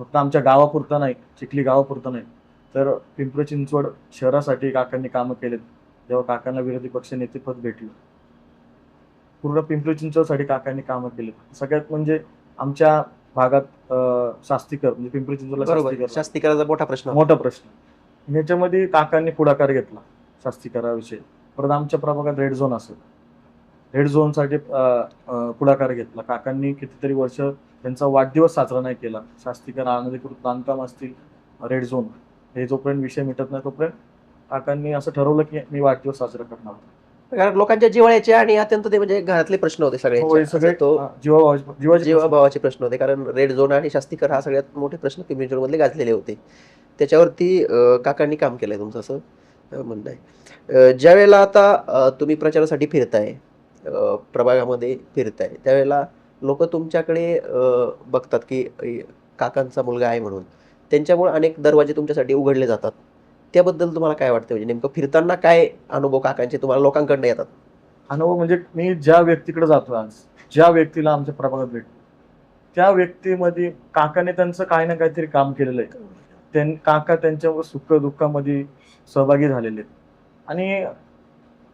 फक्त आमच्या गावापुरतं नाही चिखली गावापुरतं नाही. तर पिंपरी चिंचवड शहरासाठी काकांनी कामं केलेत. जेव्हा काकांना विरोधी पक्ष नेतेपद भेटलं. पूर्ण पिंपरी चिंचवडसाठी काकांनी कामं केलेत. सगळ्यात म्हणजे आमच्या भागात शास्तीकर म्हणजे पिंपरी चिंचवडला शास्तीकराचा मोठा प्रश्न. मोठा प्रश्न. ह्याच्यामध्ये काकांनी पुढाकार घेतला शास्तीकराविषयी. परत आमच्या प्रभागात रेड झोन असेल. रेड झोनसाठी पुढाकार घेतला. काकांनी कितीतरी वर्ष त्यांचा वाढदिवस साजरा नाही केला. शास्तीकर अनधिकृत बांधकाम असतील रेड झोन. हे जोपर्यंत विषय मिटत नाही तोपर्यंत काकांनी असं ठरवलं की मी वाढदिवस साजरा करणार. कारण लोकांच्या जिवाळ्याचे आणि अत्यंत ते म्हणजे घरातले प्रश्न होते हो, हे सगळे सगळे तो जीवाभावाचे प्रश्न. होते. कारण रेड झोन आणि शास्तीकर हा सगळ्यात मोठे प्रश्न पिंपरी मधले गाजलेले होते. त्याच्यावरती काकांनी काम केलंय तुमचं असं म्हणणं आहे. ज्यावेळेला आता तुम्ही प्रचारासाठी फिरताय प्रभागामध्ये फिरताय. त्यावेळेला लोक तुमच्याकडे बघतात की काकांचा मुलगा आहे म्हणून. त्यांच्यामुळे अनेक दरवाजे तुमच्यासाठी उघडले जातात. त्याबद्दल तुम्हाला काय वाटतं? म्हणजे नेमकं फिरताना काय अनुभव काकांचे तुम्हाला लोकांकडनं येतात? अनुभव म्हणजे मी ज्या व्यक्तीकडे जातो आज ज्या व्यक्तीला आमच्या प्रभागात भेटतो त्या व्यक्तीमध्ये काकाने त्यांचं काही ना काहीतरी काम केलेलं आहे. त्यां काका त्यांच्या सुख दुःखामध्ये सहभागी झालेले आहेत. आणि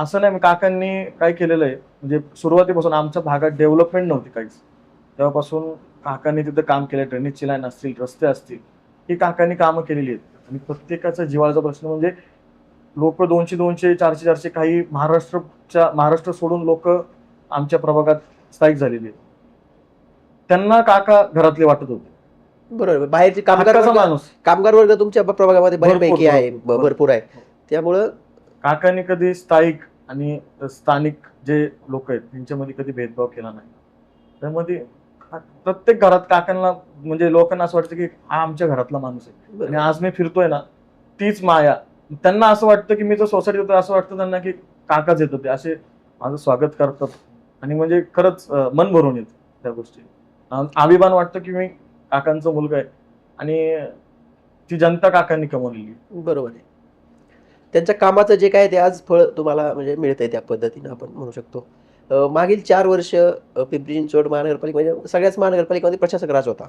असं नाही काकांनी काय केलेलं आहे? म्हणजे सुरुवातीपासून आमच्या भागात डेव्हलपमेंट नव्हती काहीच. तेव्हापासून काकांनी तिथं काम केलं ड्रेनेजची लाईन असतील रस्ते असतील ही काकांनी कामं केलेली आहेत. आणि प्रत्येकाचा जिवाळाचा प्रश्न म्हणजे लोक दोनशे दोनशे चारशे चारशे काही महाराष्ट्रच्या महाराष्ट्र सोडून लोक आमच्या प्रभागात स्थायिक झालेली आहेत. त्यांना काका घरातले वाटत होते. बरोबर. बाहेरचे कामगार वर्ग- माणूस. कामगार वर्ग तुमच्या प्रभागामध्ये बऱ्यापैकी आहे भरपूर. भरपूर आहे. त्यामुळं काकांनी कधी स्थायिक आणि स्थानिक जे लोक आहेत त्यांच्यामध्ये कधी भेदभाव केला नाही. त्यामध्ये प्रत्येक घरात काकांना म्हणजे लोकांना असं वाटतं की हा आमच्या घरातला माणूस आहे. आणि आज मी फिरतोय ना तीच माया. त्यांना असं वाटतं की मी जर सोसायटीत होतो असं वाटतं त्यांना की काकाच येत होते. असे माझं स्वागत करतात. आणि म्हणजे खरंच मन भरून येत त्या गोष्टी. अभिमान वाटतं की मी काकांचा मुलगा आहे. आणि ती जनता काकांनी कमवलेली बरोबर आहे. त्यांच्या कामाचं जे काय ते आज फळ तुम्हाला म्हणजे मिळतंय त्या पद्धतीनं आपण म्हणू शकतो. मागील चार वर्ष पिंपरी चिंचवड महानगरपालिका म्हणजे सगळ्याच महानगरपालिकामध्ये प्रशासक राज होता.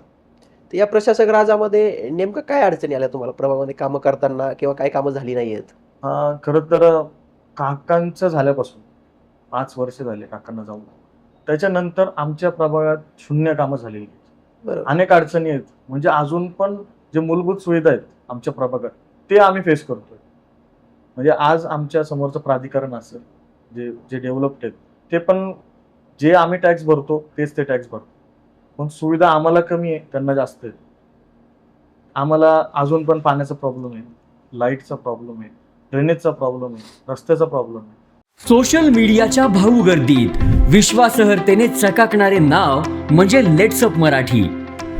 तर या प्रशासक राजामध्ये नेमकं काय अडचणी आल्या तुम्हाला? प्रभागामध्ये कामं करताना किंवा काय कामं झाली नाही आहेत खरं तर काकांचं झाल्यापासून पाच वर्ष झाले काकांना जाऊन. त्याच्यानंतर आमच्या प्रभागात शून्य कामं झालेली आहेत. अनेक अडचणी आहेत. म्हणजे अजून पण जे मूलभूत सुविधा आहेत आमच्या प्रभागात ते आम्ही फेस करतोय. म्हणजे आज आमच्या समोरचं प्राधिकरण असेल जे जे डेव्हलप्ड आहेत ते पण जे आम्ही टॅक्स भरतो तेच ते टॅक्स भरतो. पण सुविधा आम्हाला कमी आहे त्यांना जास्त आहे. आम्हाला अजून पण पाण्याचा प्रॉब्लेम आहे लाईटचा प्रॉब्लेम आहे ड्रेनेजचा प्रॉब्लेम आहे रस्त्याचा प्रॉब्लेम आहे. सोशल मीडियाच्या भाऊ गर्दीत विश्वासार्हतेने चकाकणारे नाव म्हणजे लेट्सअप मराठी.